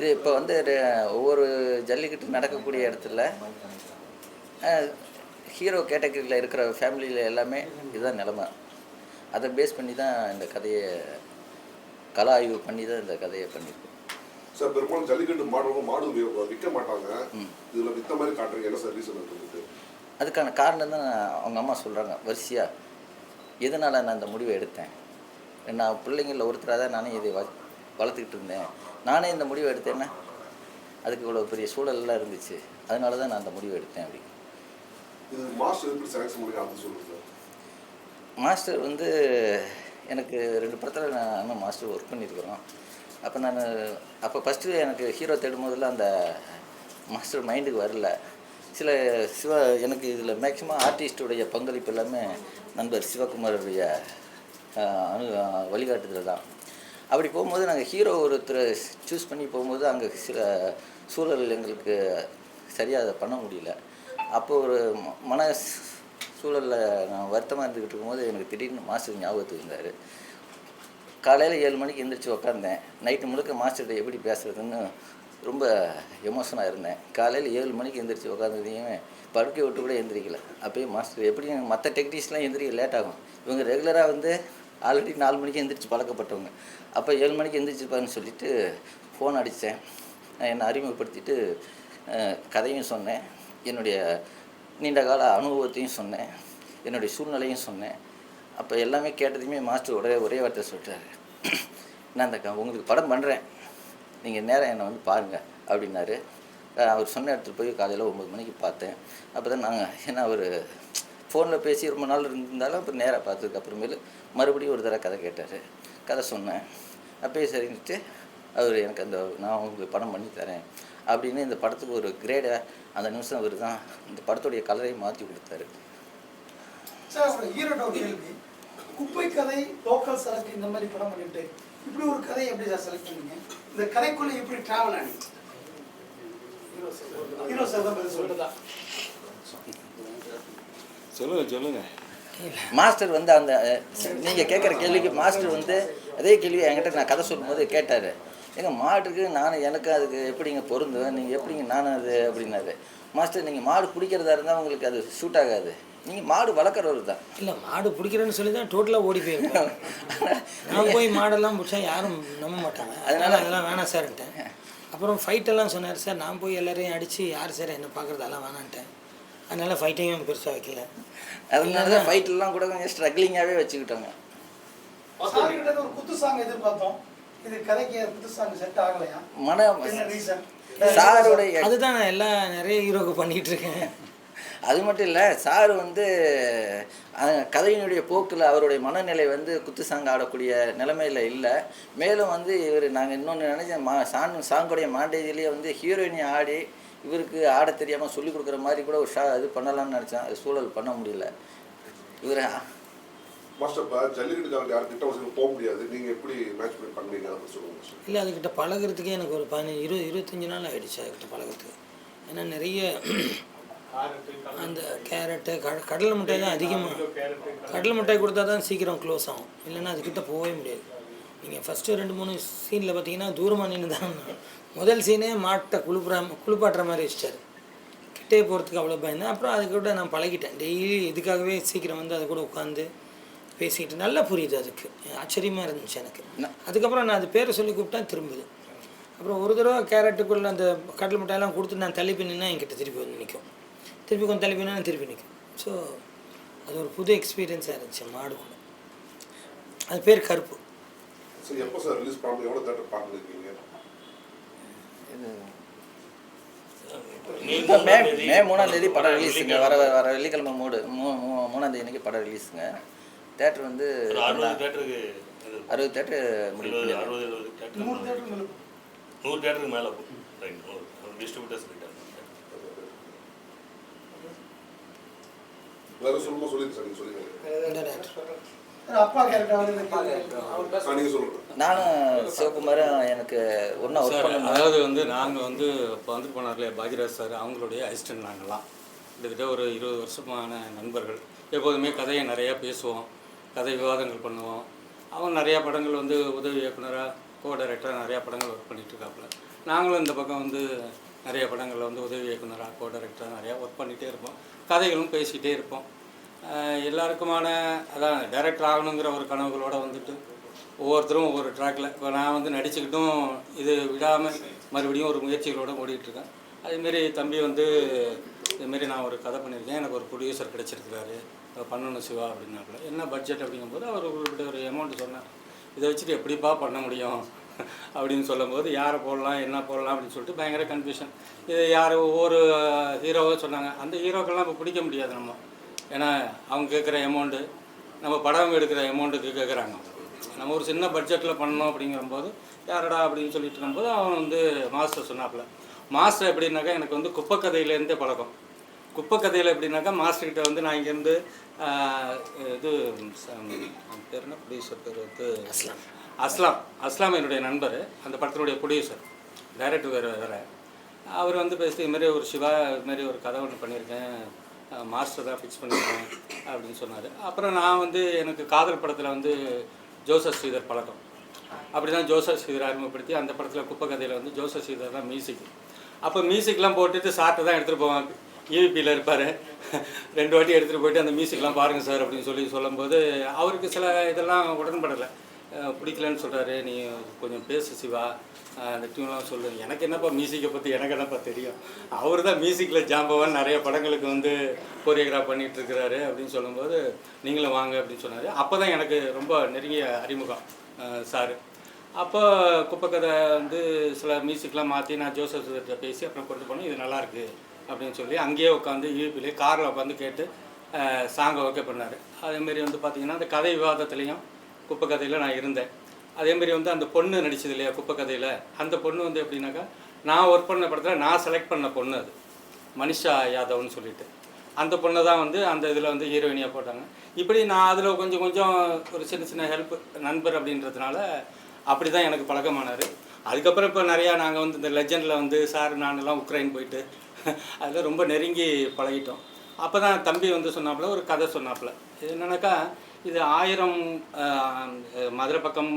இது இப்போ வந்து ஒவ்வொரு ஜல்லிக்கட்டு நடக்கக்கூடிய இடத்துல ஹீரோ கேட்டகரியில் இருக்கிற ஃபேமிலியில் எல்லாமே இதுதான் நிலமை. அதை பேஸ் பண்ணி தான் இந்த கதையை கல ஆய்வு பண்ணி தான் இந்த கதையை பண்ணியிருக்கோம் சார் பெரும்பாலும் ஜல்லிக்கட்டு மாடு வி- விற்க மாட்டாங்க. இதுல வித்த மாதிரி காட்டுறீங்க. என்ன சார் ரீசன் அதுக்கான காரணம் தான் அவங்க அம்மா சொல்கிறாங்க வரிசையாக எதனால் நான் இந்த முடிவை எடுத்தேன்? நான் பிள்ளைங்களில் ஒருத்தராக தான் நானே இதை வளர்த்துக்கிட்டு இருந்தேன். நானே இந்த முடிவை எடுத்தேன்னா அதுக்கு இவ்வளோ பெரிய சூழல்லாம் இருந்துச்சு. அதனால தான் நான் அந்த முடிவை எடுத்தேன் அப்படி. மாஸ்டர் வந்து எனக்கு ரெண்டு படத்தில் நான் இன்னும் மாஸ்டர் ஒர்க் பண்ணியிருக்கிறோம் அப்போ நான் அப்போ ஃபஸ்ட்டு எனக்கு ஹீரோ தேடும் போதில் அந்த மாஸ்டர் மைண்டுக்கு வரல. சில சிவ எனக்கு இதில் மேக்ஸிமம் ஆர்டிஸ்டுடைய பங்களிப்பு எல்லாமே நண்பர் சிவகுமாருடைய அனு வழிகாட்டுதல் தான் அப்படி போகும்போது நாங்கள் ஹீரோ ஒருத்தர் சூஸ் பண்ணி போகும்போது அங்கே சில சூழல் எங்களுக்கு சரியாக அதை பண்ண முடியல. அப்போ ஒரு மன சூழலில் நான் வருத்தமாக இருந்துக்கிட்டு இருக்கும்போது எனக்கு திடீர்னு மாஸ்டர் ஞாபகத்துக்கு இருந்தார் காலையில் ஏழு மணிக்கு எந்திரிச்சு உக்காந்தேன். நைட்டு முழுக்க மாஸ்டர்கிட்ட எப்படி பேசுகிறதுன்னு ரொம்ப எமோஷனாக இருந்தேன். காலையில் ஏழு மணிக்கு எந்திரிச்சு உட்காந்துதையுமே படுக்கை விட்டு கூட எந்திரிக்கல. அப்போயும் மாஸ்டர் எப்படியும் மற்ற டெக்னீஷியன்லாம் எந்திரிக்க லேட் ஆகும். இவங்க ரெகுலராக வந்து ஆல்ரெடி நாலு மணிக்கு எந்திரிச்சு பழக்கப்பட்டவங்க. அப்போ ஏழு மணிக்கு எந்திரிச்சிருப்பாருன்னு சொல்லிட்டு ஃபோன் அடித்தேன் என்னை அறிமுகப்படுத்திட்டு கதையும் சொன்னேன். என்னுடைய நீண்ட கால அனுபவத்தையும் சொன்னேன். என்னுடைய சூழ்நிலையும் சொன்னேன். அப்போ எல்லாமே கேட்டதையுமே மாஸ்டர் ஒரே ஒரே வார்த்தை சொல்லிட்டாரு. நான் அந்த க- உங்களுக்கு படம் பண்ணுறேன் நீங்கள் நேரம் என்னை வந்து பாருங்கள் அப்படின்னாரு. அவர் சொன்ன இடத்துல போய் காலையில் ஒம்பது மணிக்கு பார்த்தேன். அப்போ தான் நாங்கள் ஏன்னா அவர் ஃபோனில் பேசி ரொம்ப நாள் இருந்திருந்தாலும் அப்புறம் நேராக பார்த்ததுக்கு அப்புறமேலு மறுபடியும் ஒரு தடவை கதை கேட்டார். கதை சொன்னேன். அப்பயே சரின்ட்டு அவர் எனக்கு அந்த நான் உங்களுக்கு படம் பண்ணி தரேன் அப்படின்னு இந்த படத்துக்கு ஒரு கிரேடை அந்த நிமிஷம் அவர் தான் இந்த படத்துடைய கலரை மாற்றி கொடுத்தாரு. குப்பை கதை லோக்கல் சரக்கு இந்த மாதிரி படம் பண்ணிட்டு இப்படி ஒரு கதையை எப்படி சார் செலக்ட் பண்ணீங்க? இந்த கதைக்குள்ள எப்படி டிராவல் ஆனீங்க? ஹீரோ சார் தான் பதில் சொல்லுதா சொல்லுங்க சொல்லுங்க. மாஸ்டர் வந்து அந்த நீங்கள் கேட்குற கேள்விக்கு மாஸ்டர் வந்து அதே கேள்வி என்கிட்ட நான் கதை சொல்லும்போது கேட்டார். எங்கள் மாட்டுக்கு நான் எனக்கு அதுக்கு எப்படிங்க பொருந்தும்? நீங்கள் எப்படிங்க நானும் அது? அப்படின்னாரு. மாஸ்டர் நீங்கள் மாடு பிடிக்கிறதா இருந்தால் உங்களுக்கு அது சூட் ஆகாது. நீங்கள் மாடு வளர்க்குறவர் தான். இல்லை மாடு பிடிக்கிறேன்னு சொல்லி தான் டோட்டலாக ஓடி போயிருக்கோம். நான் போய் மாடெல்லாம் பிடிச்சா யாரும் நம்ப மாட்டாங்க. அதனால அதெல்லாம் வேணாம் சார்ன்ட்டேன் அப்புறம் ஃபைட்டெல்லாம் சொன்னார். சார் நான் போய் எல்லாரையும் அடித்து யார் சார் என்ன பார்க்குறது அதெல்லாம் வேணான்ட்டேன். அதனால ஃபைட்டையும் பெருசாக வைக்கல. அதனால தான் ஃபைட்லாம் கூட கொஞ்சம் ஸ்ட்ரகிளிங்காகவே வச்சுக்கிட்டோங்க. ஒரு குத்து சாங் எதிர்பார்த்தோம். இது கதைக்கு குத்து சாங் செட் ஆகலையா? மன என்ன ரீசன் சாருடைய அதுதான் நான் எல்லாம் நிறைய ஹீரோக்கு பண்ணிகிட்டு இருக்கேன். அது மட்டும் இல்லை சார் வந்து கதையினுடைய போக்கில் அவருடைய மனநிலை வந்து குத்து சாங் ஆடக்கூடிய நிலைமையில் இல்லை. மேலும் வந்து இவர் நாங்கள் இன்னொன்று நினைச்சேன் மா சாங் சாங்குடைய மாண்டேஜ்லேயே வந்து ஹீரோயினி ஆடி இவருக்கு ஆட தெரியாமல் சொல்லி கொடுக்குற மாதிரி கூட ஒரு ஷா இது பண்ணலாம்னு நினச்சேன். அது சூழல் பண்ண முடியல. இவர் மாஸ்டர் இப்போ ஜல்லிக்கட்டுக்காரங்க யார் கிட்ட வசதி போக முடியாது. நீங்க எப்படி மேட்ச் பண்ணி அதை மாஸ்டர் இல்லை அதுக்கிட்ட பழகுறதுக்கே எனக்கு ஒரு பதினஞ்சு இருபது இருபத்தஞ்சி நாள் ஆயிடுச்சு அதுக்கிட்ட பழகுறதுக்கு. ஏன்னா நிறைய அந்த கேரட்டு கட கடலை மிட்டாய் தான் அதிகமாக கடலை மிட்டாய் கொடுத்தா தான் சீக்கிரம் க்ளோஸ் ஆகும். இல்லைன்னா அதுக்கிட்ட போகவே முடியாது. நீங்கள் ஃபஸ்ட்டு ரெண்டு மூணு சீனில் பார்த்தீங்கன்னா தூரமாக நின்று தான் முதல் சீனே மாட்டை குளிப்புற குளிப்பாட்டுற மாதிரி வச்சிட்டாரு. கிட்டே போகிறதுக்கு அவ்வளோ பயந்தேன் அப்புறம் அது கூட நான் பழகிட்டேன். டெய்லி இதுக்காகவே சீக்கிரம் வந்து அது கூட உட்காந்து பேசிக்கிட்டு நல்லா புரியுது அதுக்கு. ஆச்சரியமாக இருந்துச்சு எனக்கு. அதுக்கப்புறம் நான் அது பேரை சொல்லி கூப்பிட்டா திரும்புது. அப்புறம் ஒரு தடவை கேரட்டுக்குள்ளே அந்த கடலை மிட்டாயெல்லாம் கொடுத்து நான் தள்ளி பின்னா என்கிட்ட திருப்பி வந்து நிற்கும் திருப்பி கொஞ்சம் தள்ளி பின்னா திருப்பி நிற்கும் ஸோ அது ஒரு புது எக்ஸ்பீரியன்ஸாக இருந்துச்சு மாடு கூட. அது பேர் கருப்பு சரி எப்போ சார் ரிலீஸ் பண்ணணும் எவ்வளோ தேட்டர் பார்த்துருக்கீங்க இப்போ மே மே மூணாம் தேதி படம் ரிலீஸுங்க வர வர வர வெள்ளிக்கிழமை மூடு மூ மூ- மூணாம் தேதி படம் ரிலீஸுங்க தேட்டர் வந்து அறுபது தேட்டர் முடிவு நூறு தேட்டருக்கு மேலே டிஸ்ட்ரிபியூட்டர்ஸ் இருக்காங்க வேற சொல்லுமா சொல்லிடுங்க சார் நீங்க சொல்லுங்க. அப்பா கேரக்டர் வந்து இந்த கேள்வி. ஆ, நீங்க சொல்லுங்க. நானும் சிவகுமாரும் எனக்கு ஒன்றா ஒர்க் அதாவது வந்து நாங்கள் வந்து இப்போ வந்துட்டு போனார் இல்லையா பாஜிராஜ் சார் அவங்களுடைய அசிஸ்டன்ட் நாங்கள்லாம் கிட்டத்தட்ட ஒரு இருபது வருஷமான நண்பர்கள். எப்போதுமே கதையை நிறையா பேசுவோம். கதை விவாதங்கள் பண்ணுவோம். அவன் நிறையா படங்கள் வந்து உதவி இயக்குனராக கோ டைரக்டராக நிறையா படங்கள் ஒர்க் பண்ணிட்டு இருக்காப்புல நாங்களும் இந்த பக்கம் வந்து நிறைய படங்களில் வந்து உதவி இயக்குனராக கோ டைரக்டராக நிறையா ஒர்க் பண்ணிகிட்டே இருப்போம். கதைகளும் பேசிக்கிட்டே இருப்போம். எல்லாருக்குமான அதான் டைரக்டர் ஆகணுங்கிற ஒரு கனவுகளோட வந்துட்டு ஒவ்வொருத்தரும் ஒவ்வொரு ட்ராக்கில் இப்போ நான் வந்து நடிச்சுக்கிட்டும் இது விடாமல் மறுபடியும் ஒரு முயற்சிகளோட ஓடிட்டுருக்கேன் அதேமாரி தம்பி வந்து இதுமாரி நான் ஒரு கதை பண்ணியிருக்கேன். எனக்கு ஒரு ப்ரொடியூசர் கிடச்சிருக்கிறாரு. பண்ணணும் சிவா அப்படின்னாப்புல. என்ன பட்ஜெட் அப்படிங்கும்போது அவர் குறிப்பிட்ட ஒரு அமௌண்ட் சொன்னார். இதை வச்சுட்டு எப்படிப்பா பண்ண முடியும்? அப்படின்னு சொல்லும்போது யாரை போடலாம் என்ன போடலாம் அப்படின்னு சொல்லிட்டு பயங்கர கன்ஃபியூஷன் இது யார் ஒவ்வொரு ஹீரோவோ சொன்னாங்க. அந்த ஹீரோக்கெல்லாம் இப்போ பிடிக்க முடியாது நம்ம. ஏன்னா அவங்க கேட்குற அமௌண்ட்டு நம்ம படம் எடுக்கிற அமௌண்ட்டுக்கு கேட்குறாங்க. நம்ம ஒரு சின்ன பட்ஜெட்டில் பண்ணோம் அப்படிங்கிறபோது யாரடா? அப்படின்னு சொல்லிட்டு இருக்கும்போது அவன் வந்து மாஸ்டர் சொன்னாப்புல. மாஸ்டர் எப்படின்னாக்கா எனக்கு வந்து குப்பைக்கதையிலேருந்தே பழக்கம். குப்பைக்கதையில் எப்படின்னாக்கா மாஸ்டர்கிட்ட வந்து நான் இங்கேருந்து இது பேர் என்ன? ப்ரொடியூசர் பேர் வந்து அஸ்லாம். அஸ்லாம். அஸ்லாம் என்னுடைய நண்பர். அந்த படத்தினுடைய ப்ரொடியூசர் டைரக்டர் வேறு வேறு. அவர் வந்து பேசி இது மாதிரி ஒரு சிவா இது மாதிரி ஒரு கதை ஒன்று பண்ணியிருக்கேன். மாஸ்டர் தான் ஃபிக்ஸ் பண்ணியிருக்கேன். அப்படின்னு சொன்னார். அப்புறம் நான் வந்து எனக்கு காதல் படத்தில் வந்து ஜோசப் ஸ்ரீதர் பழக்கம். அப்படி தான் ஜோசப் ஸ்ரீதர் அறிமுகப்படுத்தி அந்த படத்தில் குப்பை கதையில் வந்து ஜோசப் ஸ்ரீதர் தான் மியூசிக். அப்போ மியூசிக்லாம் போட்டுட்டு சார்ட்டை தான் எடுத்துகிட்டு போவாங்க. ஈவிபியில் இருப்பார். ரெண்டு வாட்டி எடுத்துகிட்டு போயிட்டு அந்த மியூசிக்லாம் பாருங்கள் சார் அப்படின்னு சொல்லி சொல்லும்போது அவருக்கு சில இதெல்லாம் உடன்படலை. பிடிக்கலன்னு சொல்கிறாரு நீ கொஞ்சம் பேசு சிவா. அந்த டியூன்லாம் சொல்லு. எனக்கு என்னப்பா மியூசிக்கை பற்றி எனக்கு என்னப்பா தெரியும்? அவர் தான் மியூசிக்கில் ஜாம்பவான். நிறைய படங்களுக்கு வந்து கோரியோகிராஃப் பண்ணிகிட்டு இருக்கிறாரு அப்படின்னு சொல்லும்போது நீங்களும் வாங்க அப்படின்னு சொன்னார். அப்போ தான் எனக்கு ரொம்ப நெருங்கிய அறிமுகம் சார். அப்போ குப்பைக்கதை வந்து சில மியூசிக்லாம் மாற்றி நான் ஜோசப் கிட்ட பேசி அப்புறம் கொண்டு போனேன். இது நல்லாயிருக்கு அப்படின்னு சொல்லி அங்கேயே உட்காந்து யூபிலே காரில் உட்காந்து கேட்டு சாங்கை ஓகே பண்ணார். அதேமாரி வந்து பார்த்திங்கன்னா அந்த கதை விவாதத்துலேயும் குப்பை கதையில் நான் இருந்தேன். அதேமாரி வந்து அந்த பொண்ணு நடிச்சது இல்லையா குப்பை கதையில் அந்த பொண்ணு வந்து எப்படின்னாக்கா நான் ஒர்க் பண்ண படத்தில் நான் செலக்ட் பண்ண பொண்ணு அது. மனிஷா யாதவ்னு சொல்லிட்டு. அந்த பொண்ணை தான் வந்து அந்த இதில் வந்து ஹீரோயினியாக போட்டாங்க. இப்படி நான் அதில் கொஞ்சம் கொஞ்சம் ஒரு சின்ன சின்ன ஹெல்ப் நண்பர் அப்படின்றதுனால அப்படி தான் எனக்கு பழக்கமானார். அதுக்கப்புறம் இப்போ நிறையா நாங்கள் வந்து இந்த லெஜண்டில் வந்து சார் நானெல்லாம் உக்ரைன் போயிட்டு அதில் ரொம்ப நெருங்கி பழகிட்டோம். அப்போ தான் தம்பி வந்து சொன்னாப்புல ஒரு கதை சொன்னாப்புல. இது என்னன்னாக்கா இது ஆயிரம் மதுரை பக்கம்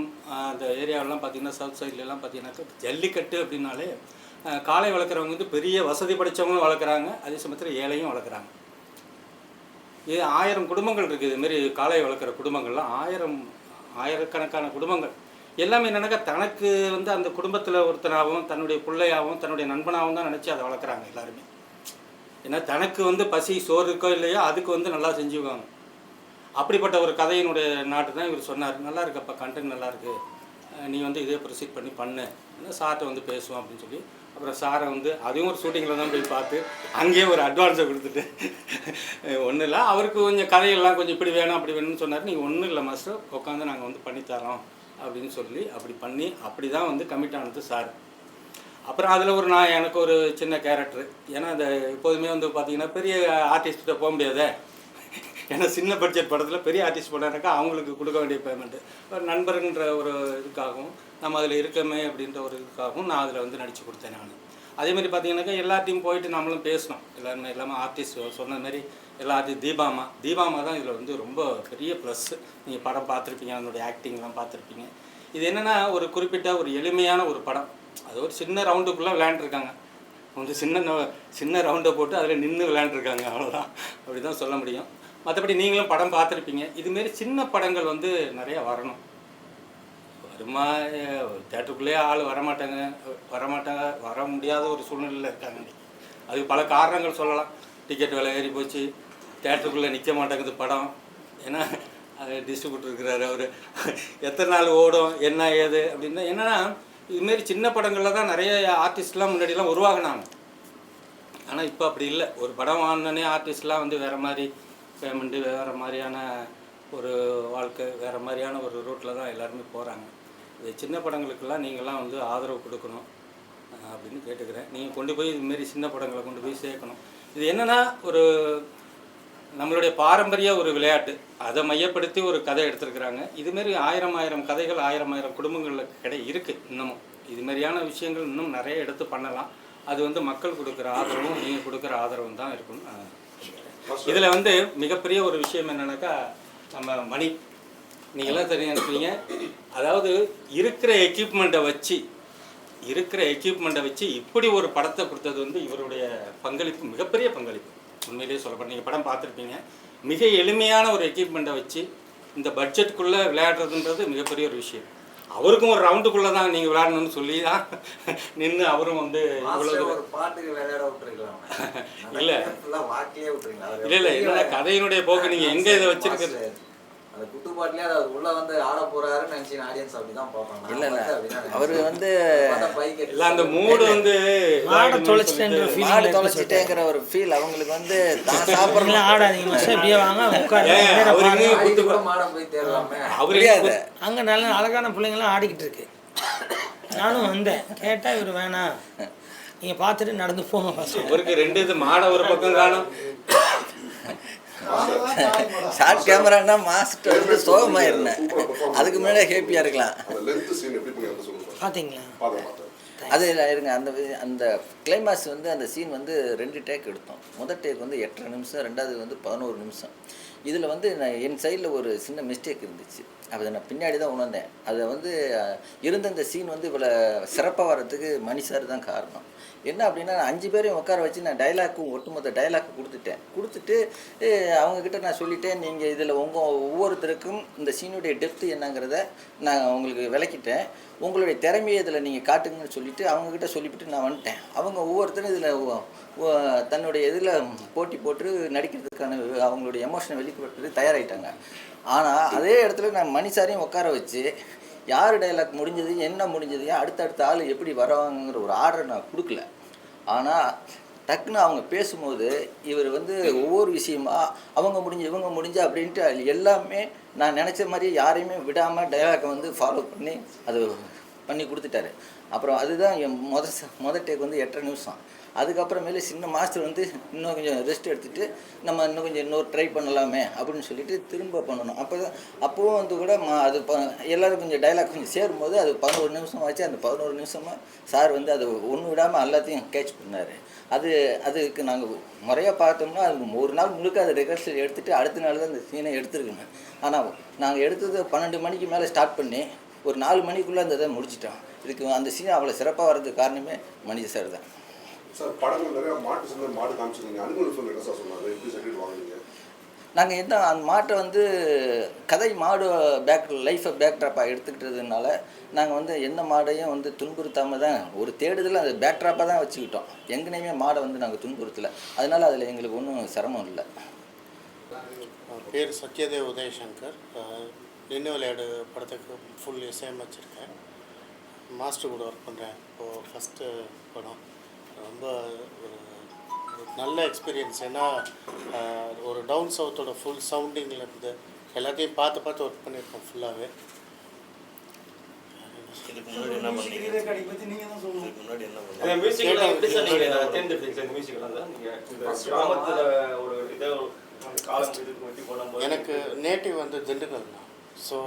அந்த ஏரியாவிலாம் பார்த்தீங்கன்னா சவுத் சைட்லலாம் பார்த்தீங்கன்னாக்கா ஜல்லிக்கட்டு அப்படின்னாலே காளை வளர்க்குறவங்க வந்து பெரிய வசதி படைச்சவங்களும் வளர்க்குறாங்க. அதே சமயத்தில் ஏழையும் வளர்க்குறாங்க. இது ஆயிரம் குடும்பங்கள் இருக்குது. இதுமாரி காளை வளர்க்குற குடும்பங்கள்லாம் ஆயிரம் ஆயிரக்கணக்கான குடும்பங்கள். எல்லாமே என்னன்னாக்கா தனக்கு வந்து அந்த குடும்பத்தில் ஒருத்தனாகவும் தன்னுடைய பிள்ளையாகவும் தன்னுடைய நண்பனாகவும் தான் நினச்சி அதை வளர்க்குறாங்க எல்லாருமே. ஏன்னா தனக்கு வந்து பசி சோறு இருக்கோ இல்லையோ அதுக்கு வந்து நல்லா செஞ்சுக்குவாங்க. அப்படிப்பட்ட ஒரு கதையினுடைய நாட்டு தான் இவர் சொன்னார். நல்லா இருக்குப்பா கண்டென்ட் நல்லா இருக்கு. நீ வந்து இதே ப்ரொசீட் பண்ணி பண்ணு. சார்கிட்ட வந்து பேசுவோம் அப்படின்னு சொல்லி அப்புறம் சாரை வந்து அதையும் ஒரு ஷூட்டிங்கில் தான் போய் பார்த்து அங்கேயே ஒரு அட்வான்ஸை கொடுத்துட்டு ஒன்றும் இல்லை. அவருக்கு கொஞ்சம் கதையெல்லாம் கொஞ்சம் இப்படி வேணும் அப்படி வேணும்னு சொன்னார். நீங்கள் ஒன்றும் இல்லை மாஸ்டர் உட்காந்து நாங்கள் வந்து பண்ணித்தரோம் அப்படின்னு சொல்லி அப்படி பண்ணி அப்படி தான் வந்து கமிட் ஆனது சார் அப்புறம் அதில் ஒரு நான் எனக்கு ஒரு சின்ன கேரக்டர் ஏன்னா அந்த எப்போதுமே வந்து பார்த்தீங்கன்னா பெரிய ஆர்டிஸ்ட்டை போக முடியாதே. ஏன்னா சின்ன பட்ஜெட் படத்தில் பெரிய ஆர்டிஸ்ட் பண்ணாக்கா அவங்களுக்கு கொடுக்க வேண்டிய பேமெண்ட்டு ஒரு நண்பருன்ற ஒரு இதுக்காகவும் நம்ம அதில் இருக்கமே அப்படின்ற ஒரு இதுக்காகவும் நான் அதில் வந்து நடித்து கொடுத்தேன் நான். அதேமாதிரி பார்த்தீங்கன்னாக்கா எல்லாத்தையும் போயிட்டு நம்மளும் பேசணும். எல்லாருமே எல்லாமே ஆர்டிஸ்ட் சொன்ன மாதிரி எல்லா ஆர்டிஸ்ட் தீபாமா. தீபாமா தான் இதில் வந்து ரொம்ப பெரிய ப்ளஸ்ஸு நீங்கள் படம் பார்த்துருப்பீங்க அதனுடைய ஆக்டிங்லாம் பார்த்துருப்பீங்க. இது என்னென்னா ஒரு குறிப்பிட்ட ஒரு எளிமையான ஒரு படம். அது ஒரு சின்ன ரவுண்டுக்குள்ளே விளையாண்டுருக்காங்க. வந்து சின்ன சின்ன ரவுண்டை போட்டு அதில் நின்று விளையாண்டுருக்காங்க. அவ்வளோதான் அப்படி தான் சொல்ல முடியும். மற்றபடி நீங்களும் படம் பார்த்துருப்பீங்க. இதுமாரி சின்ன படங்கள் வந்து நிறைய வரணும். வருமா தேட்டருக்குள்ளேயே ஆள் வரமாட்டாங்க. வரமாட்டாங்க வர முடியாத ஒரு சூழ்நிலையில் இருக்காங்க. அதுக்கு பல காரணங்கள் சொல்லலாம். டிக்கெட் விலை ஏறி போச்சு. தேட்டருக்குள்ளே நிற்க மாட்டேங்குது படம். ஏன்னா அது டிஸ்ட்ரிபியூட்டர் இருக்கிறாரு அவர். எத்தனை நாள் ஓடும் என்ன ஏது அப்படின்னா. என்னன்னா இதுமாரி சின்ன படங்களில் தான் நிறைய ஆர்டிஸ்ட்லாம் முன்னாடிலாம் உருவாகினாங்க. ஆனால் இப்போ அப்படி இல்லை. ஒரு படம் வாங்கினோடனே ஆர்டிஸ்ட்லாம் வந்து வேறு மாதிரி பேமெண்ட்டு வேறு மாதிரியான ஒரு வாழ்க்கை வேறு மாதிரியான ஒரு ரூட்டில் தான் எல்லாருமே போகிறாங்க இது சின்ன படங்களுக்கெல்லாம் நீங்கள்லாம் வந்து ஆதரவு கொடுக்கணும் அப்படின்னு கேட்டுக்கிறேன். நீங்கள் கொண்டு போய் இதுமாரி சின்ன படங்களை கொண்டு போய் சேர்க்கணும். இது என்னென்னா ஒரு நம்மளுடைய பாரம்பரிய ஒரு விளையாட்டு. அதை மையப்படுத்தி ஒரு கதை எடுத்திருக்கிறாங்க. இதுமாரி ஆயிரம் ஆயிரம் கதைகள் ஆயிரம் ஆயிரம் குடும்பங்களில் கிடை இருக்குது இன்னமும். இதுமாரியான விஷயங்கள் இன்னும் நிறைய எடுத்து பண்ணலாம். அது வந்து மக்கள் கொடுக்குற ஆதரவும் நீங்கள் கொடுக்குற ஆதரவும் தான் இருக்கும்னு இதில் வந்து மிகப்பெரிய ஒரு விஷயம் என்னன்னாக்கா நம்ம மணி. நீங்களாம் தெரியும் நினைப்பீங்க. அதாவது இருக்கிற எக்யூப்மெண்ட்டை வச்சு இருக்கிற எக்யூப்மெண்ட்டை வச்சு இப்படி ஒரு படத்தை கொடுத்தது வந்து இவருடைய பங்களிப்பு மிகப்பெரிய பங்களிப்பு. உண்மையிலேயே சொல்லப்பட்ட நீங்கள் படம் பார்த்துருப்பீங்க. மிக எளிமையான ஒரு எக்யூப்மெண்ட்டை வச்சு இந்த பட்ஜெட்டுக்குள்ளே விளையாடுறதுன்றது மிகப்பெரிய ஒரு விஷயம். அவருக்கும் ஒரு ரவுண்டுக்குள்ளே தான் நீங்கள் விளையாடணும்னு சொல்லி தான் நின்று அவரும் வந்து ஒரு பாட்டுக்கு விளையாட விட்டுருக்கலாம். இல்ல. இல்லை இல்லை கதையினுடைய போக்கு நீங்கள் எங்கே இதை வச்சிருக்கிறது? அந்த குத்து பாட்டுலயே அது உள்ள வந்து ஆட போறாருன்னு நினைச்சு ஆடியன்ஸ் அப்படிதான் பார்ப்பாங்க. இல்ல இல்ல. அவர் வந்து இல்லை அந்த மூடு வந்து மாடை தொலைச்சிட்டேன்ற feeling மாடு தொலைச்சிட்டேங்கிற ஒரு ஃபீல் அவங்களுக்கு வந்து தான் சாப்பிட்றோம் ஆடாதீங்க மாஸ்டர் இப்படியே வாங்க உட்காருங்க. அவரு அடிக்க கூட மாட போய் தேடலாமே. அவரே அங்கே நல்ல அழகான பிள்ளைங்களாம் ஆடிக்கிட்டு இருக்கு. நானும் வந்தேன். கேட்டால் இவர் வேணாம் நீங்கள் பார்த்துட்டு நடந்து போங்க அவருக்கு ரெண்டு இது மாடை ஒரு பக்கம் காணும். ஷார்ட் கேமரான்னா மாஸ்டர் வந்து சோகமாயிருந்தேன். அதுக்கு முன்னாடியே ஹேப்பியாக இருக்கலாம். பார்த்தீங்களா அது இருங்க. அந்த அந்த கிளைமாக்ஸ் வந்து அந்த சீன் வந்து ரெண்டு டேக் எடுத்தோம். முதல் டேக் வந்து எட்டரை நிமிஷம் ரெண்டாவது வந்து பதினோரு நிமிஷம். இதில் வந்து நான் என் சைடில் ஒரு சின்ன மிஸ்டேக் இருந்துச்சு. அதை நான் பின்னாடி தான் உணர்ந்தேன். அதை வந்து இருந்த இந்த சீன் வந்து இவ்வளோ சிறப்பாக வர்றதுக்கு மணி சார் தான் காரணம். என்ன அப்படின்னா நான் அஞ்சு பேரையும் உட்கார வச்சு நான் டைலாக்கும் ஒட்டுமொத்த டைலாக் கொடுத்துட்டேன். கொடுத்துட்டு அவங்கக்கிட்ட நான் சொல்லிட்டேன் நீங்கள் இதில் உங்கள் ஒவ்வொருத்தருக்கும் இந்த சீனுடைய டெப்த்து என்னங்கிறத நான் உங்களுக்கு விளக்கிட்டேன். உங்களுடைய திறமையை இதில் நீங்கள் காட்டுங்கன்னு சொல்லிவிட்டு அவங்கக்கிட்ட சொல்லிவிட்டு நான் வந்துட்டேன். அவங்க ஒவ்வொருத்தரும் இதில் தன்னுடைய இதில் போட்டி போட்டு நடிக்கிறதுக்கான அவங்களுடைய எமோஷனை வெளிப்படுத்துறது தயாராகிட்டாங்க ஆனால் அதே இடத்துல நான் மணிசாரையும் உட்கார வச்சு யார் டைலாக் முடிஞ்சது என்ன முடிஞ்சது அடுத்தடுத்த ஆள் எப்படி வரவாங்கிற ஒரு ஆர்டர் நான் கொடுக்கல. ஆனால் டக்குன்னு அவங்க பேசும்போது இவர் வந்து ஒவ்வொரு விஷயமா அவங்க முடிஞ்சு இவங்க முடிஞ்சு அப்படின்ட்டு எல்லாமே நான் நினச்ச மாதிரி யாரையுமே விடாமல் டைலாக்கை வந்து ஃபாலோ பண்ணி அது பண்ணி கொடுத்துட்டாரு. அப்புறம் அதுதான் என் மொதல் மொதல் முத டேக் வந்து எட்டரை நிமிஷம். அதுக்கப்புறமேலே சின்ன மாஸ்டர் வந்து இன்னும் கொஞ்சம் ரெஸ்ட் எடுத்துட்டு நம்ம இன்னும் கொஞ்சம் இன்னொரு ட்ரை பண்ணலாமே அப்படின்னு சொல்லிட்டு திரும்ப பண்ணணும். அப்போ தான் அப்போவும் வந்து கூட மா அது ப எல்லோரும் கொஞ்சம் டைலாக் கொஞ்சம் சேரும்போது அது பதினோரு நிமிஷம் ஆச்சு. அந்த பதினோரு நிமிஷமாக சார் வந்து அது ஒன்று விடாமல் எல்லாத்தையும் கேட்ச் பண்ணார். அது அதுக்கு நாங்கள் முறையாக பார்த்தோம்னா அது ஒரு நாள் முழுக்க அதை ரிகர்சல் எடுத்துகிட்டு அடுத்த நாள் தான் அந்த சீனை எடுத்துருக்கணும். ஆனால் நாங்கள் எடுத்தது பன்னெண்டு மணிக்கு மேலே ஸ்டார்ட் பண்ணி ஒரு நாலு மணிக்குள்ளே அந்த இதை முடிச்சிட்டோம். இதுக்கு அந்த சீன் அவ்வளோ சிறப்பாக வர்றதுக்கு காரணமே மனித சார் தான். சார் படங்கள் நிறைய மாட்டு சேர்ந்து மாடு காமிச்சிருக்கீங்க. அனுமதி சொல்லி என்ன சார் சொன்னாங்க எப்படி சர்டிஃபிகேட் வாங்குனீங்க? நாங்கள் என்ன அந்த மாட்டை வந்து கதை மாடு பேக் லைஃப்பை பேக் ட்ராப்பாக எடுத்துக்கிட்டதுனால நாங்கள் வந்து எந்த மாடையும் வந்து துன்புறுத்தாமல் தான் ஒரு தேடுதல் அது பேக் ட்ராப்பாக தான் வச்சுக்கிட்டோம். எங்கனையுமே மாடை வந்து நாங்கள் துன்புறுத்தலை. அதனால அதில் எங்களுக்கு ஒன்றும் சிரமம் இல்லை. பேர் சத்யதேவ் உதயசங்கர். நின்று விளையாடு படத்துக்கு ஃபுல் இசையமைச்சிருக்கேன் மாஸ்டர் கூட ஒர்க் பண்ணுறேன் இப்போது ஃபஸ்ட்டு படம். ரொம்ப ஒரு நல்ல எக்ஸ்பீரியன்ஸ் ஏன்னா ஒரு டவுன் சவுத்தோட ஃபுல் சவுண்டிங்கில் இருந்து எல்லாத்தையும் பார்த்து பார்த்து ஒர்க் பண்ணியிருக்கோம் ஃபுல்லாகவே இதுக்கு முன்னாடி என்ன பண்ணீங்க? முன்னாடி என்ன பண்ணீங்க? எப்படி சார் தேர்ந்தெடுத்தீங்க சார்? கிராமத்தில் ஒரு இதை ஒரு காலம் இதுக்கு போடும்போது எனக்கு நேட்டிவ் வந்து திண்டுக்கல் தான் ஸோ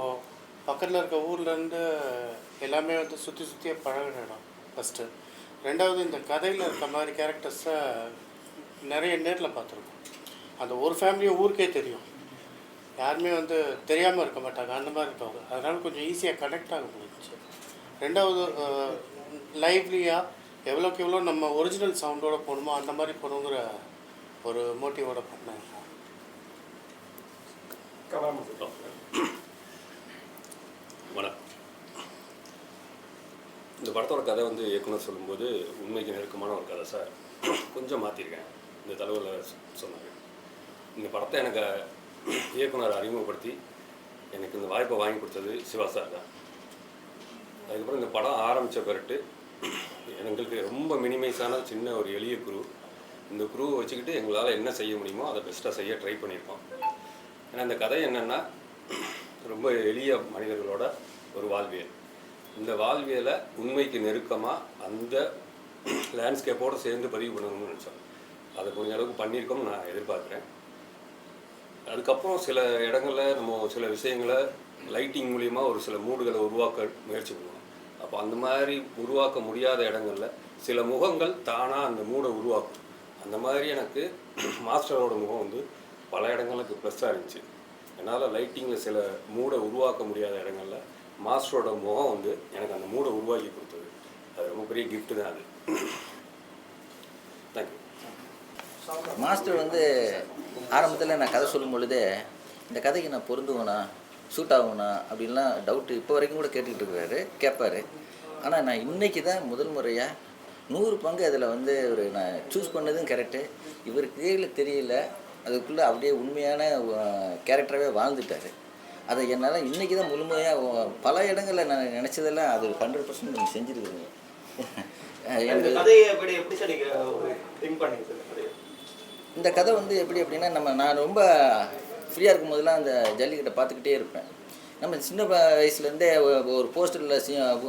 பக்கத்தில் இருக்க ஊர்லேருந்து எல்லாமே வந்து சுற்றி சுற்றியே பழகின இடம் ஃபஸ்ட்டு ரெண்டாவது இந்த கதையில் இருக்க மாதிரி கேரக்டர்ஸை நிறைய நேரில் பார்த்துருக்கோம். அந்த ஒரு ஃபேமிலியும் ஊருக்கே தெரியும். யாருமே வந்து தெரியாமல் இருக்க மாட்டாங்க. அந்த மாதிரி இருப்பாங்க. அதனால் கொஞ்சம் ஈஸியாக கனெக்ட் ஆக முடிஞ்சுச்சு. ரெண்டாவது லைவ்லியாக எவ்வளோக்கு எவ்வளோ நம்ம ஒரிஜினல் சவுண்டோடு போகணுமோ அந்த மாதிரி போகணுங்கிற ஒரு மோட்டிவோட பண்ணேன். வணக்கம். இந்த படத்தோட கதை வந்து இயக்குனர் சொல்லும்போது உண்மைக்கு நெருக்கமான ஒரு கதை சார். கொஞ்சம் மாற்றிருக்கேன் இந்த தலைவரில் சொன்னாங்க. இந்த படத்தை எனக்கு இயக்குனர் அறிமுகப்படுத்தி எனக்கு இந்த வாய்ப்பை வாங்கி கொடுத்தது சிவா சார் தான். அதுக்கப்புறம் இந்த படம் ஆரம்பித்த பிறட்டு எங்களுக்கு ரொம்ப மினிமைஸான சின்ன ஒரு எளிய குரு. இந்த குருவை வச்சுக்கிட்டு எங்களால் என்ன செய்ய முடியுமோ அதை பெஸ்ட்டாக செய்ய ட்ரை பண்ணியிருக்கோம். ஏன்னா இந்த கதை என்னென்னா ரொம்ப எளிய மனிதர்களோட ஒரு வாழ்வியல். இந்த வாழ்வியலை உண்மைக்கு நெருக்கமாக அந்த லேண்ட்ஸ்கேப்போடு சேர்ந்து பதிவு பண்ணணும்னு நினச்சோம். அதை கொஞ்ச அளவுக்கு பண்ணியிருக்கோம்னு நான் எதிர்பார்க்குறேன். அதுக்கப்புறம் சில இடங்களில் நம்ம சில விஷயங்களை லைட்டிங் மூலிமா ஒரு சில மூடுகளை உருவாக்க முயற்சி பண்ணுவோம். அப்போ அந்த மாதிரி உருவாக்க முடியாத இடங்கள்ல சில முகங்கள் தானாக அந்த மூடை உருவாக்கும். அந்த மாதிரி எனக்கு மாஸ்டரோட முகம் வந்து பல இடங்களுக்கு ப்ளஸ்ஸாக இருந்துச்சு. என்னால் லைட்டிங்கில் சில மூடை உருவாக்க முடியாத இடங்களில் மாஸ்டரோட முகம் வந்து எனக்கு அந்த மூடை உருவாக்கி கொடுத்தது. அது ரொம்ப பெரிய கிஃப்ட்டு தான் அது. தேங்க்யூ மாஸ்டர் வந்து ஆரம்பத்தில் நான் கதை சொல்லும் பொழுதே இந்த கதைக்கு நான் பொருந்துவேனா சூட் ஆகும்னா அப்படின்லாம் டவுட்டு இப்போ வரைக்கும் கூட கேட்டுக்கிட்டு இருக்கிறாரு கேட்பார். ஆனால் நான் இன்னைக்கு தான் முதல் முறையாக நூறு பங்கு அதில் வந்து ஒரு நான் சூஸ் பண்ணதும் கரெக்டு இவருக்கு கீழே தெரியல அதுக்குள்ளே அப்படியே உண்மையான கேரக்டராகவே வாழ்ந்துட்டார். அதை என்னால் இன்றைக்கி தான் முழுமையாக பல இடங்களில் நான் நினச்சதெல்லாம் அது ஹண்ட்ரட் பர்சன்ட் நீங்கள் செஞ்சுருக்குறீங்க. இந்த கதை வந்து எப்படி அப்படின்னா நம்ம நான் ரொம்ப ஃப்ரீயாக இருக்கும் போதெல்லாம் அந்த ஜல்லிக்கட்டை பார்த்துக்கிட்டே இருப்பேன். நம்ம சின்ன வயசுலேருந்தே ஒரு போஸ்டரில்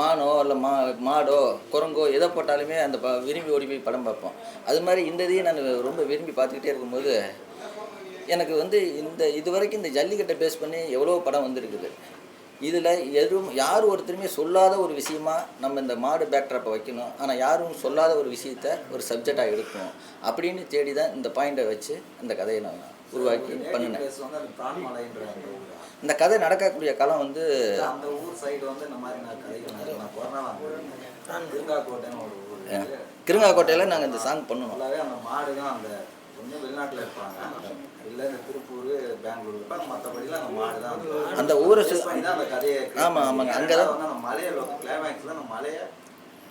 மானோ இல்லை மா மாடோ குரங்கோ எதை போட்டாலுமே அந்த ப விரும்பி ஓடி போய் படம் பார்ப்போம். அது மாதிரி இந்த இதையும் நான் ரொம்ப விரும்பி பார்த்துக்கிட்டே இருக்கும்போது எனக்கு வந்து இந்த இது வரைக்கும் இந்த ஜல்லிக்கட்டை பேஸ் பண்ணி எவ்வளோ படம் வந்திருக்குது. இதில் எதுவும் யார் ஒருத்தருமே சொல்லாத ஒரு விஷயமா நம்ம இந்த மாடு பேக்ட்ராப்பை வைக்கணும். ஆனால் யாரும் சொல்லாத ஒரு விஷயத்த ஒரு சப்ஜெக்டாக எடுக்கணும். அப்படின்னு தேடி தான் இந்த பாயிண்டை வச்சு இந்த கதையை நான் உருவாக்கி பண்ணினேன் இந்த கதை நடக்கக்கூடிய காலம் வந்து அந்த ஊர் சைடு வந்து இந்த மாதிரி நான் கதைகள். கிருங்காக்கோட்டையில் நாங்கள் இந்த சாங் பண்ணணும் அந்த மாடு தான் அந்த வெளிநாட்டில் இருப்பாங்க இல்லை இந்த திருப்பூர் பெங்களூர் இருப்பாங்க மற்றபடிலாம் அந்த மாடு தான் அந்த அந்த ஊரை பண்ணி தான் அந்த கதையை create ஆமா, ஆமாங்க. வந்து அந்த மலையை கிளைமேக்ஸில் மலையை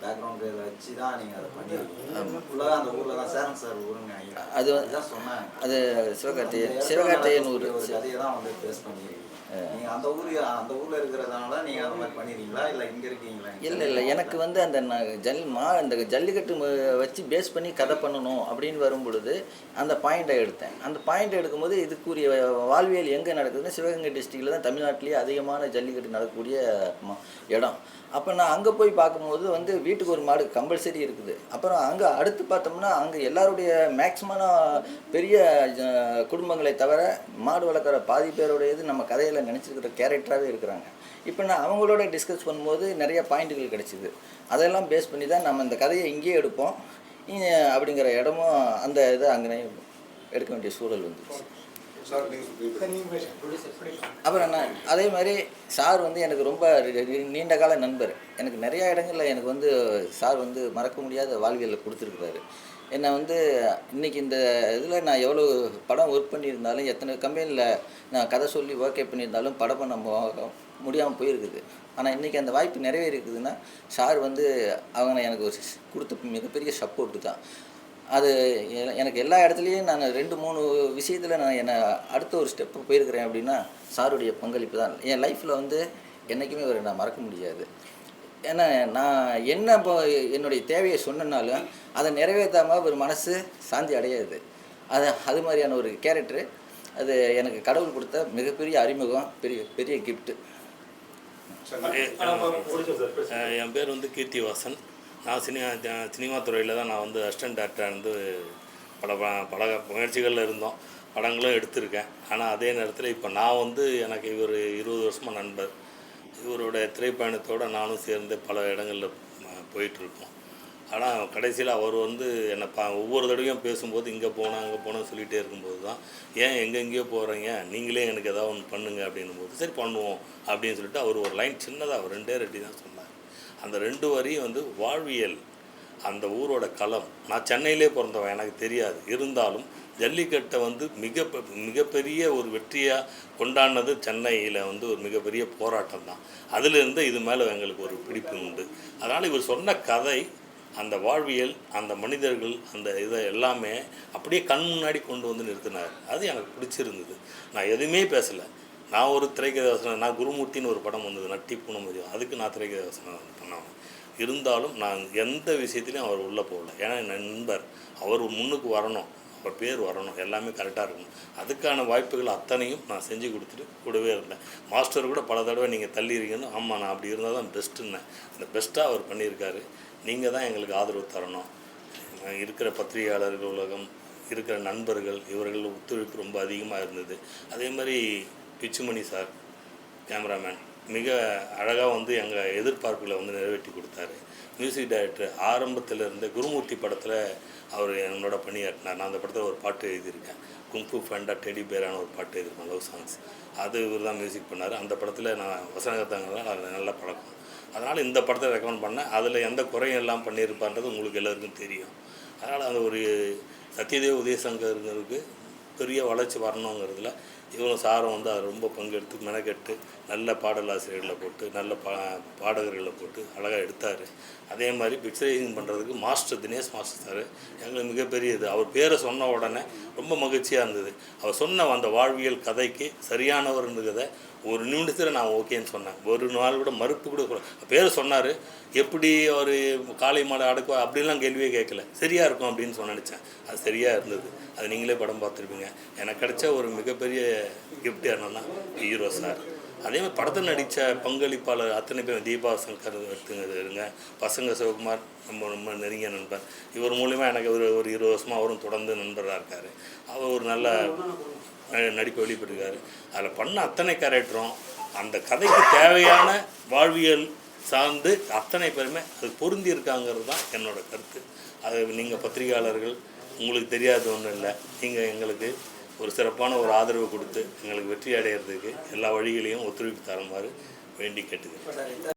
பேக்ரவுண்டு வச்சு தான் நீங்கள் அதை பண்ணியிருக்கீங்க ஃபுல்லாக அந்த ஊரில் தான் சேரன் சார் ஊருங்க அது அதுதான் சொன்னாங்க. அது சிவகார்த்திகேயன் சிவகார்த்திகேயன் ஊர் கதையை தான் வந்து பேஸ் பண்ணியிருக்கீங்க நீங்க அந்த ஊர் அந்த ஊர்ல இருக்கிறதுனால நீங்க அந்த மாதிரி பண்ணிருக்கீங்களா? இல்ல இங்க இருக்கீங்களா? இல்லை இல்லை. எனக்கு வந்து அந்த ஜல் மா அந்த ஜல்லிக்கட்டு வச்சு பேஸ் பண்ணி கதை பண்ணணும் அப்படின்னு வரும் பொழுது அந்த பாயிண்ட்டை எடுத்தேன். அந்த பாயிண்ட் எடுக்கும்போது இதுக்குரிய வாழ்வியல் எங்கே நடக்குதுன்னா சிவகங்கை டிஸ்ட்ரிக்டில் தான் தமிழ்நாட்டிலேயே அதிகமான ஜல்லிக்கட்டு நடக்கக்கூடிய இடம். அப்போ நான் அங்கே போய் பார்க்கும்போது வந்து வீட்டுக்கு ஒரு மாடு கம்பல்சரி இருக்குது. அப்புறம் அங்கே அடுத்து பார்த்தோம்னா அங்கே எல்லாருடைய மேக்ஸிமான பெரிய ஜ- குடும்பங்களை தவிர மாடு வளர்க்குற பாதி பேருடையது நம்ம கதையில் நினச்சிருக்கிற கேரக்டராகவே இருக்கிறாங்க. இப்போ நான் அவங்களோட டிஸ்கஸ் பண்ணும்போது நிறைய பாயிண்ட்டுகள் கிடச்சிது. அதெல்லாம் பேஸ் பண்ணி தான் நம்ம இந்த கதையை இங்கேயே எடுப்போம். அப்படிங்கிற இடமும் அந்த இதை அங்கே எடுக்க வேண்டிய சூழல் வந்துச்சு. அப்புறம் நான் அதே மாதிரி சார் வந்து எனக்கு ரொம்ப நீண்ட கால நண்பர். எனக்கு நிறையா இடங்களில் எனக்கு வந்து சார் வந்து மறக்க முடியாத வாழ்வியலில் கொடுத்துருக்குறாரு. என்னை வந்து இன்னைக்கு இந்த இதில் நான் எவ்வளோ படம் ஒர்க் பண்ணியிருந்தாலும் எத்தனை கம்பெனியில் நான் கதை சொல்லி ஓகே பண்ணியிருந்தாலும் படம் பண்ண முடியாமல் போயிருக்குது. ஆனால் இன்றைக்கி அந்த வாய்ப்பு நிறைவேறிக்குதுன்னா சார் வந்து அவங்க எனக்கு ஒரு கொடுத்த மிகப்பெரிய சப்போர்ட்டு தான். அது எனக்கு எல்லா இடத்துலையும் நான் ரெண்டு மூணு விஷயத்தில் நான் என்னை அடுத்த ஒரு ஸ்டெப்பு போயிருக்கிறேன் அப்படின்னா சாருடைய பங்களிப்பு தான். என் லைஃப்பில் வந்து என்றைக்குமே ஒரு நான் மறக்க முடியாது. ஏன்னா நான் என்ன இப்போ என்னுடைய தேவையை சொன்னனாலும் அதை நிறைவேற்றாமல் ஒரு மனசு சாந்தி அடையாது. அது அது மாதிரியான ஒரு கேரக்டரு அது எனக்கு கடவுள் கொடுத்த மிகப்பெரிய அறிமுகம் பெரிய பெரிய கிஃப்ட்டு என் பேர் வந்து கீர்த்திவாசன். நான் சினிமா சினிமா துறையில் தான் நான் வந்து அசிஸ்டன்ட் டேரக்டராக இருந்து பல ப- பல முயற்சிகளில் இருந்தோம். படங்களும் எடுத்திருக்கேன். ஆனால் அதே நேரத்தில் இப்போ நான் வந்து எனக்கு இவர் இருபது வருஷமாக நண்பர். இவரோட திரைப்பயணத்தோடு நானும் சேர்ந்து பல இடங்களில் போயிட்டுருக்கோம் ஆனால் கடைசியில் அவர் வந்து என்னை பா ஒவ்வொரு தடவையும் பேசும்போது இங்கே போனோம் அங்கே போனோம் சொல்லிகிட்டே இருக்கும்போது தான் ஏன் எங்கெங்கேயோ போகிறீங்க நீங்களே எனக்கு ஏதாவது ஒன்று பண்ணுங்க அப்படின்னும் போது சரி பண்ணுவோம் அப்படின்னு சொல்லிட்டு அவர் ஒரு லைன் சின்னதாக அவர் ரெண்டே ரெட்டி தான் சொன்னார். அந்த ரெண்டு வரியும் வந்து வாழ்வியல். அந்த ஊரோட களம். நான் சென்னையிலே பிறந்தவன் எனக்கு தெரியாது. இருந்தாலும் ஜல்லிக்கட்டை வந்து மிக பெ- மிகப்பெரிய ஒரு வெற்றியாக கொண்டாடினது சென்னையில் வந்து ஒரு மிகப்பெரிய போராட்டம் தான். அதிலிருந்து இது மேலே எங்களுக்கு ஒரு பிடிப்பு உண்டு. அதனால் இவர் சொன்ன கதை அந்த வாழ்வியல் அந்த மனிதர்கள் அந்த இதை எல்லாமே அப்படியே கண் முன்னாடி கொண்டு வந்து நிறுத்தினார். அது எனக்கு பிடிச்சிருந்தது. நான் எதுவுமே பேசலை. நான் ஒரு திரைக்கதாசனம் நான் குருமூர்த்தின்னு ஒரு படம் வந்தது நட்டி பூனமதி அதுக்கு நான் திரைக்கதை வசனம் இருந்தாலும் நான் எந்த விஷயத்துலையும் அவர் உள்ளே போகல. ஏன்னா என் நண்பர் அவர் முன்னுக்கு வரணும். அவர் பேர் வரணும். எல்லாமே கரெக்டாக இருக்கணும். அதுக்கான வாய்ப்புகள் அத்தனையும் நான் செஞ்சு கொடுத்துட்டு கூடவே இருந்தேன். மாஸ்டர் கூட பல தடவை நீங்கள் தள்ளிடுறீங்கன்னு ஆமாம் நான் அப்படி இருந்தால் தான் பெஸ்ட்டுன்னேன் அந்த பெஸ்ட்டாக அவர் பண்ணியிருக்காரு. நீங்கள் தான் எங்களுக்கு ஆதரவு தரணும். இருக்கிற பத்திரிகையாளர்கள் உலகம் இருக்கிற நண்பர்கள் இவர்கள் ஒத்துழைப்பு ரொம்ப அதிகமாக இருந்தது. அதே மாதிரி பிச்சுமணி சார் கேமராமேன் மிக அழகாக வந்து எங்கள் எதிர்பார்ப்புகளை வந்து நிறைவேற்றி கொடுத்தாரு. மியூசிக் டைரக்டர் ஆரம்பத்திலிருந்து குருமூர்த்தி படத்தில் அவர் என்னோட பணியாற்றினார் நான் அந்த படத்தில் ஒரு பாட்டு எழுதியிருக்கேன். கும்பு ஃபேண்டா டெடி பேரான ஒரு பாட்டு எழுதியிருக்கேன் லவ் சாங்ஸ். அது இவர் தான் மியூசிக் பண்ணார். அந்த படத்தில் நான் வசனகத்தங்கள்லாம் அது நல்ல பழக்கம். அதனால் இந்த படத்தை ரெக்கமெண்ட் பண்ணேன். அதில் எந்த குறையும் எல்லாம் பண்ணியிருப்பான்றது உங்களுக்கு எல்லாருக்கும் தெரியும். அதனால் அந்த ஒரு சத்யதேவ் உதயசங்கருங்கிறதுக்கு பெரிய வளர்ச்சி வரணுங்கிறதுல இவரும் சாரும் வந்து அதை ரொம்ப பங்கெடுத்து மெனக்கெட்டு நல்ல பாடலாசிரியர்களை போட்டு நல்ல பா பாடகர்களை போட்டு அழகாக எடுத்தார். அதே மாதிரி பிக்சரைசிங் பண்ணுறதுக்கு மாஸ்டர் தினேஷ் மாஸ்டர் சார் எங்களுக்கு மிகப்பெரிய இது அவர் பேரை சொன்ன உடனே ரொம்ப மகிழ்ச்சியாக இருந்தது. அவர் சொன்ன அந்த வாழ்வியல் கதைக்கு சரியானவர்ன்றதை ஒரு நிமிடத்தில் நான் ஓகேன்னு சொன்னேன். ஒரு நாள் கூட மறுப்பு கூட பேர் சொன்னார். எப்படி அவர் காளை மாடு அடக்குவா? அப்படிலாம் கேள்வியே கேட்கல. சரியாக இருக்கும் அப்படின்னு சொன்ன நினச்சேன். அது சரியாக இருந்தது. அது நீங்களே படம் பார்த்துருப்பீங்க. எனக்கு கிடைச்ச ஒரு மிகப்பெரிய கிஃப்ட் என்னன்னா ஹீரோ சார் அதே மாதிரி படத்தில் நடித்த பங்களிப்பாளர் அத்தனை பேர் தீபா சங்கர் இருங்க. பசங்க சிவகுமார் ரொம்ப ரொம்ப நெருங்கிய நண்பர். இவர் மூலிமா எனக்கு ஒரு ஒரு இருபது வருஷமாக அவரும் தொடர்ந்து நண்பராக இருக்கார். அவர் ஒரு நல்ல நடிப்பு வெளிப்பட்டிருக்காரு. அதில் பண்ண அத்தனை கேரக்டரும் அந்த கதைக்கு தேவையான வாழ்வியல் சார்ந்து அத்தனை பேருமே அது பொருந்தி இருக்காங்கிறது தான் என்னோட கருத்து. அது நீங்கள் பத்திரிகையாளர்கள் உங்களுக்கு தெரியாத ஒன்றும் இல்லை. நீங்கள் எங்களுக்கு ஒரு சிறப்பான ஒரு ஆதரவு கொடுத்து எங்களுக்கு வெற்றி அடையிறதுக்கு எல்லா வழிகளையும் ஒத்துழைப்பு தருமாறு வேண்டி கேட்டுக்கிறேன்.